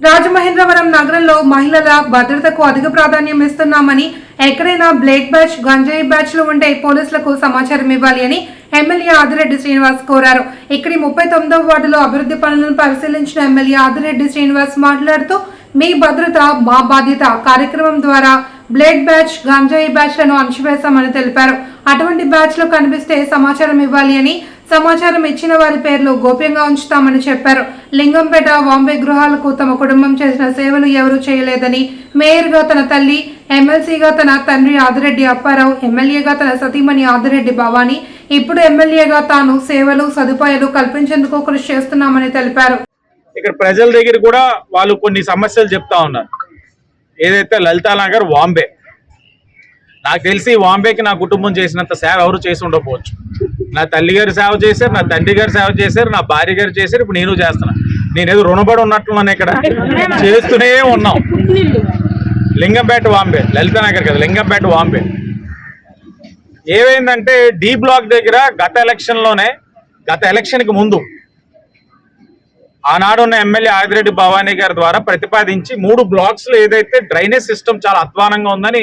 రాజమహేంద్రవరం నగరంలో మహిళల భద్రతకు అధిక ప్రాధాన్యం ఇస్తున్నామని ఎక్కడైనా బ్లేడ్ బ్యాచ్ గంజాయి బ్యాచ్లు ఉంటే పోలీసులకు సమాచారం ఇవ్వాలి అని ఎమ్మెల్యే ఆదిరెడ్డి శ్రీనివాస్ కోరారు. ఇక్కడి ముప్పై తొమ్మిదవ వార్డులో అభివృద్ధి పనులను పరిశీలించిన ఎమ్మెల్యే ఆదిరెడ్డి శ్రీనివాస్ మాట్లాడుతూ మీ భద్రత మా బాధ్యత కార్యక్రమం ద్వారా బ్లేడ్ బ్యాచ్ గంజాయి బ్యాచ్లను అణచివేశామని తెలిపారు. అటువంటి బ్యాచ్లు కనిపిస్తే సమాచారం ఇవ్వాలి అని సమాచారం ఇచ్చిన వారి పేర్లు గోప్యంగా ఉంచుతామని చెప్పారు. లింగంపేట బాంబే గృహాలకు తమ కుటుంబం చేసిన సేవలు ఎవరూ చేయలేదని మేయర్గా తన తల్లి ఎమ్మెల్సీగా తన తండ్రి ఆదిరెడ్డి అప్పారావు ఎమ్మెల్యేగా తన సతీమణి ఆదిరెడ్డి భవానీ ఇప్పుడు ఎమ్మెల్యేగా తాను సేవలు సదుపాయాలు కల్పించేందుకు కృషి చేస్తున్నామని తెలిపారు. ఇక్కడ ప్రజల దగ్గర కూడా వాళ్ళు కొన్ని సమస్యలు చెప్తా ఉన్నారు. ఏదైతే లలితా నగర్ వాంబే నాకు తెలిసి వాంబేకి నా కుటుంబం చేసినంత సేవ ఎవరు చేసి ఉండకపోవచ్చు. నా తల్లి గారు సేవ చేశారు నా తండ్రి గారు సేవ చేశారు నా భార్య గారు చేశారు ఇప్పుడు నేను చేస్తున్నా. నేను ఏదో రుణపడి ఉన్నట్లున్నాను ఇక్కడ. చేస్తూనే ఉన్నాం. లింగంపేట వాంబే లలిత నగర్ కదా లింగంపేట వాంబే. ఏమైందంటే డి బ్లాక్ దగ్గర గత ఎలక్షన్లోనే గత ఎలక్షన్కి ముందు ఆనాడు ఉన్న ఎమ్మెల్యే ఆదిరెడ్డి భవానీ గారి ద్వారా ప్రతిపాదించి మూడు బ్లాక్స్లో ఏదైతే డ్రైనేజ్ సిస్టమ్ చాలా అధ్వానంగా ఉందని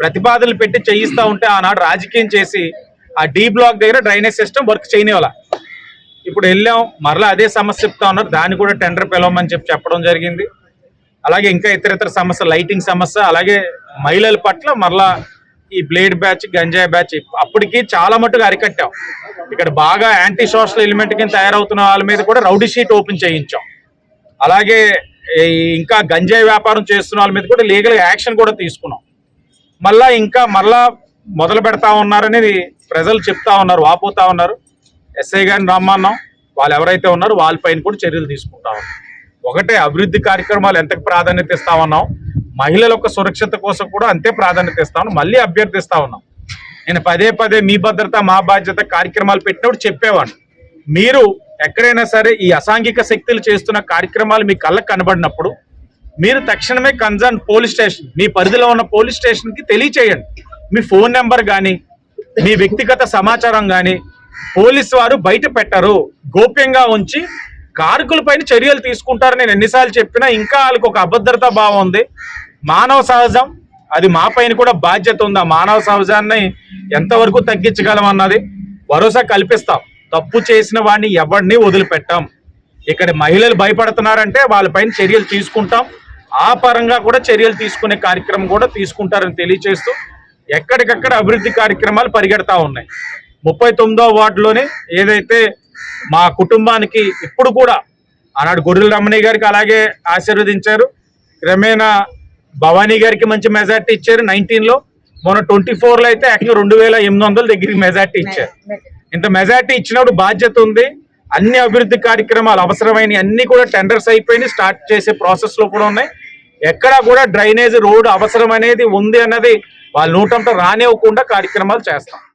ప్రతిపాదనలు పెట్టి చేయిస్తా ఉంటే ఆనాడు రాజకీయం చేసి ఆ డీ బ్లాక్ దగ్గర డ్రైనేజ్ సిస్టమ్ వర్క్ చేయనివ్వాల. ఇప్పుడు వెళ్ళాం మరలా అదే సమస్య చెప్తా ఉన్నారు. దాన్ని కూడా టెండర్ పిలవమని చెప్పి చెప్పడం జరిగింది. అలాగే ఇంకా ఇతర ఇతర సమస్య లైటింగ్ సమస్య అలాగే మహిళల పట్ల మరలా ఈ బ్లేడ్ బ్యాచ్ గంజాయి బ్యాచ్ అప్పటికి చాలా మట్టుకు అరికట్టాం. ఇక్కడ బాగా యాంటీ సోషల్ ఎలిమెంట్ కింద తయారవుతున్న వాళ్ళ మీద కూడా రౌడీ షీట్ ఓపెన్ చేయించాం. అలాగే ఇంకా గంజాయి వ్యాపారం చేస్తున్న వాళ్ళ మీద కూడా లీగల్ యాక్షన్ కూడా తీసుకున్నాం. మళ్ళా ఇంకా మళ్ళా మొదలు పెడతా ఉన్నారనేది ప్రజలు చెప్తా ఉన్నారు వాపోతా ఉన్నారు. ఎస్ఐ గారిని రమ్మన్నాం. వాళ్ళు ఎవరైతే ఉన్నారో వాళ్ళపైన కూడా చర్యలు తీసుకుంటా ఉన్నాం. ఒకటే అభివృద్ధి కార్యక్రమాలు ఎంతకు ప్రాధాన్యత ఇస్తా ఉన్నాం. మహిళల యొక్క సురక్షిత కోసం కూడా అంతే ప్రాధాన్యత ఇస్తా ఉన్నాం. మళ్ళీ అభ్యర్థిస్తా ఉన్నాం. నేను పదే పదే మీ భద్రత మా బాధ్యత కార్యక్రమాలు పెట్టినప్పుడు చెప్పేవాడిని. మీరు ఎక్కడైనా సరే ఈ అసాంఘిక శక్తులు చేస్తున్న కార్యక్రమాలు మీ కళ్ళకు కనబడినప్పుడు మీరు తక్షణమే కన్సర్న్ పోలీస్ స్టేషన్ మీ పరిధిలో ఉన్న పోలీస్ స్టేషన్కి తెలియచేయండి. మీ ఫోన్ నెంబర్ కానీ మీ వ్యక్తిగత సమాచారం కానీ పోలీసు వారు బయట పెట్టరు. గోప్యంగా ఉంచి కార్కులపైన చర్యలు తీసుకుంటారు నేను ఎన్నిసార్లు చెప్పినా ఇంకా వాళ్ళకి ఒక అభద్రతా భావం ఉంది. మానవ సహజం. అది మా పైన కూడా బాధ్యత ఉంది. ఆ మానవ సహజాన్ని ఎంతవరకు తగ్గించగలం అన్నది భరోసా కల్పిస్తాం. తప్పు చేసిన వాడిని ఎవరిని వదిలిపెట్టాం. ఇక్కడ మహిళలు భయపడుతున్నారంటే వాళ్ళపైన చర్యలు తీసుకుంటాం. ఆ పరంగా కూడా చర్యలు తీసుకునే కార్యక్రమం కూడా తీసుకుంటారని తెలియజేస్తూ ఎక్కడికక్కడ అభివృద్ధి కార్యక్రమాలు పరిగెడతా ఉన్నాయి. ముప్పై తొమ్మిదో వార్డులోనే ఏదైతే మా కుటుంబానికి ఇప్పుడు కూడా ఆనాడు గొర్రెల రమణయ్య గారికి అలాగే ఆశీర్వదించారు. క్రమేణా భవానీ గారికి మంచి మెజార్టీ ఇచ్చారు. నైన్టీన్లో మొన్న ట్వంటీ ఫోర్లో అయితే ఏకంగా రెండు వేల ఎనిమిది వందల దగ్గరికి మెజార్టీ ఇచ్చారు. ఇంత మెజార్టీ ఇచ్చినప్పుడు బాధ్యత ఉంది. అన్ని అభివృద్ధి కార్యక్రమాలు అవసరమైన అన్ని కూడా టెండర్స్ అయిపోయినాయి. స్టార్ట్ చేసే ప్రాసెస్లో కూడా ఉన్నాయి. ఎక్కడా కూడా డ్రైనేజ్ రోడ్ అవసరం అనేది ఉంది అన్నది వాళ్ళు నూటంట రానివ్వకుండా కార్యక్రమాలు చేస్తాం.